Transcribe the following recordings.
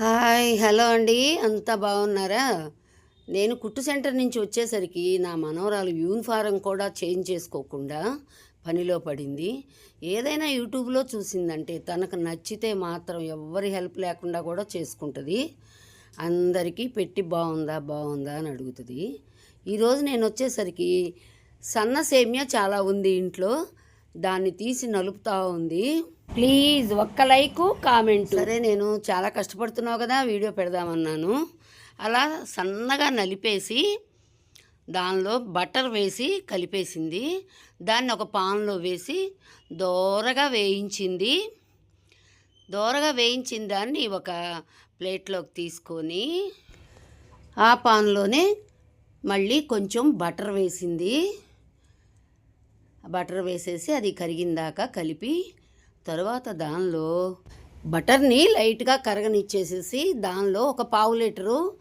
Hi hello అండి. అంతా బాగున్నారా? నేను కుట్టు సెంటర్ నుంచి వచ్చేసరికి నా మనవరాలు యూనిఫారం కూడా చేంజ్ చేసుకోకుండా పనిలో పడింది. ఏదైనా యూట్యూబ్లో చూసిందంటే తనకు నచ్చితే మాత్రం ఎవ్వరి హెల్ప్ లేకుండా కూడా చేసుకుంటుంది. అందరికీ పెట్టి బాగుందా బాగుందా అని అడుగుతుంది. ఈరోజు నేను వచ్చేసరికి సన్న సేమియా చాలా ఉంది ఇంట్లో. దాన్ని తీసి నలుపుతా ఉంది. ప్లీజ్ ఒక్క లైక్ కామెంట్. సరే నేను చాలా కష్టపడుతున్నావు కదా వీడియో పెడదామన్నాను. అలా సన్నగా నలిపేసి దానిలో బటర్ వేసి కలిపేసింది. దాన్ని ఒక పాన్లో వేసి దోరగా వేయించింది. దోరగా వేయించిన దాన్ని ఒక ప్లేట్లోకి తీసుకొని ఆ పాన్లోనే మళ్ళీ కొంచెం బటర్ వేసింది. బటర్ వేసేసి అది కరిగిందాక కలిపి తర్వాత దానిలో బటర్ని లైట్గా కరగనిచ్చేసేసి దానిలో ఒక పావు లీటరు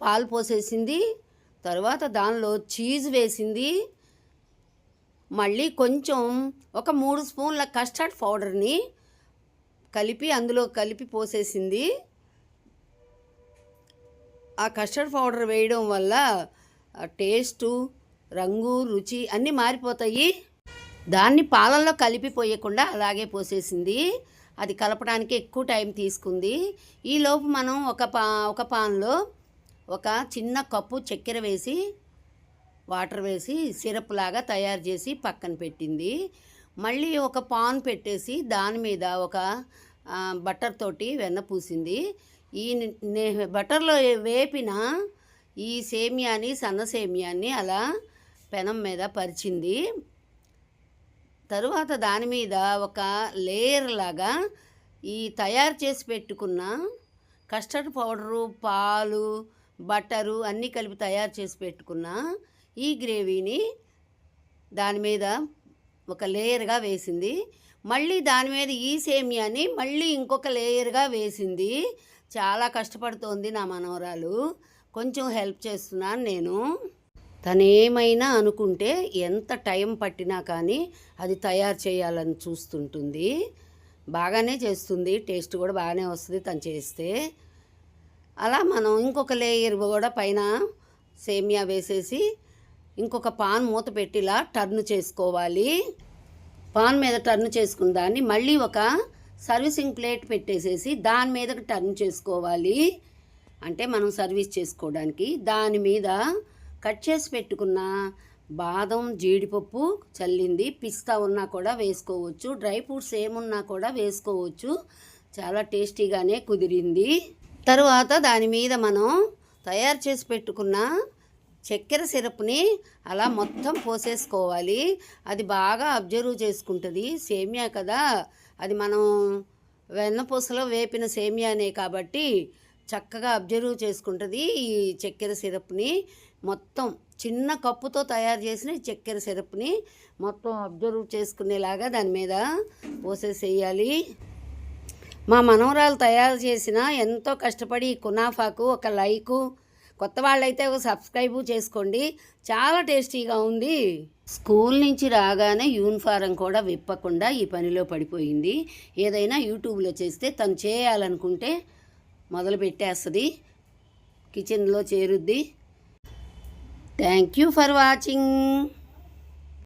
పాలు పోసేసింది. తర్వాత దానిలో చీజ్ వేసింది. మళ్ళీ కొంచెం ఒక మూడు స్పూన్ల కస్టర్డ్ పౌడర్ని కలిపి అందులో కలిపి పోసేసింది. ఆ కస్టర్డ్ పౌడర్ వేయడం వల్ల టేస్టు రంగు రుచి అన్నీ మారిపోతాయి. దాన్ని పాలల్లో కలిపి పోయకుండా అలాగే పోసేసింది. అది కలపడానికి ఎక్కువ టైం తీసుకుంది. ఈలోపు మనం ఒక పా ఒక పాన్లో ఒక చిన్న కప్పు చక్కెర వేసి వాటర్ వేసి సిరప్ లాగా తయారు చేసి పక్కన పెట్టింది. మళ్ళీ ఒక పాన్ పెట్టేసి దాని మీద ఒక బటర్ తోటి వెన్న పూసింది. ఈ నే- బటర్లో వేపిన ఈ సేమియాని సన్న సేమియాని అలా పెనం మీద పరిచింది. తరువాత దాని మీద ఒక లేయర్ లాగా ఈ తయారు చేసి పెట్టుకున్న కస్టర్డ్ పౌడరు పాలు బటరు అన్నీ కలిపి తయారు చేసి పెట్టుకున్న ఈ గ్రేవీని దాని మీద ఒక లేయర్గా వేసింది. మళ్ళీ దాని మీద ఈ సేమియాని మళ్ళీ ఇంకొక లేయర్గా వేసింది. చాలా కష్టపడుతోంది నా మనవరాలు. కొంచెం హెల్ప్ చేస్తున్నాను నేను. తనేమైనా అనుకుంటే ఎంత టైం పట్టినా కానీ అది తయారు చేయాలని చూస్తుంటుంది. బాగానే చేస్తుంది. టేస్ట్ కూడా బాగానే వస్తుంది తను చేస్తే. అలా మనం ఇంకొక లేయర్ కూడా పైన సేమియా వేసేసి ఇంకొక పాన్ మూత పెట్టిలా టర్న్ చేసుకోవాలి. పాన్ మీద టర్న్ చేసుకున్న దాన్ని మళ్ళీ ఒక సర్వీసింగ్ ప్లేట్ పెట్టేసేసి దాని మీదకి టర్న్ చేసుకోవాలి. అంటే మనం సర్వీస్ చేసుకోవడానికి దాని మీద కట్ చేసి పెట్టుకున్న బాదం జీడిపప్పు చల్లింది. పిస్తా ఉన్నా కూడా వేసుకోవచ్చు. డ్రై ఫ్రూట్స్ ఏమున్నా కూడా వేసుకోవచ్చు. చాలా టేస్టీగానే కుదిరింది. తరువాత దాని మీద మనం తయారు చేసి పెట్టుకున్న చక్కెర సిరప్ని అలా మొత్తం పోసేసుకోవాలి. అది బాగా అబ్జర్వ్ చేసుకుంటుంది. సేమియా కదా. అది మనం వెన్నపూసలో వేపిన సేమియానే కాబట్టి చక్కగా అబ్జర్వ్ చేసుకుంటుంది ఈ చక్కెర సిరప్ని. మొత్తం చిన్న కప్పుతో తయారు చేసిన చక్కెర సిరప్ని మొత్తం అబ్జర్వ్ చేసుకునేలాగా దాని మీద పోసేసేయాలి. మా మనవరాలు తయారు చేసిన ఎంతో కష్టపడి కునాఫాకు ఒక లైకు. కొత్త వాళ్ళైతే ఒక సబ్స్క్రైబు చేసుకోండి. చాలా టేస్టీగా ఉంది. స్కూల్ నుంచి రాగానే యూనిఫారం కూడా విప్పకుండా ఈ పనిలో పడిపోయింది. ఏదైనా యూట్యూబ్లో చేస్తే తను చేయాలనుకుంటే మొదలు పెట్టేస్తుంది కిచెన్లో చేరుద్ది. Thank you for watching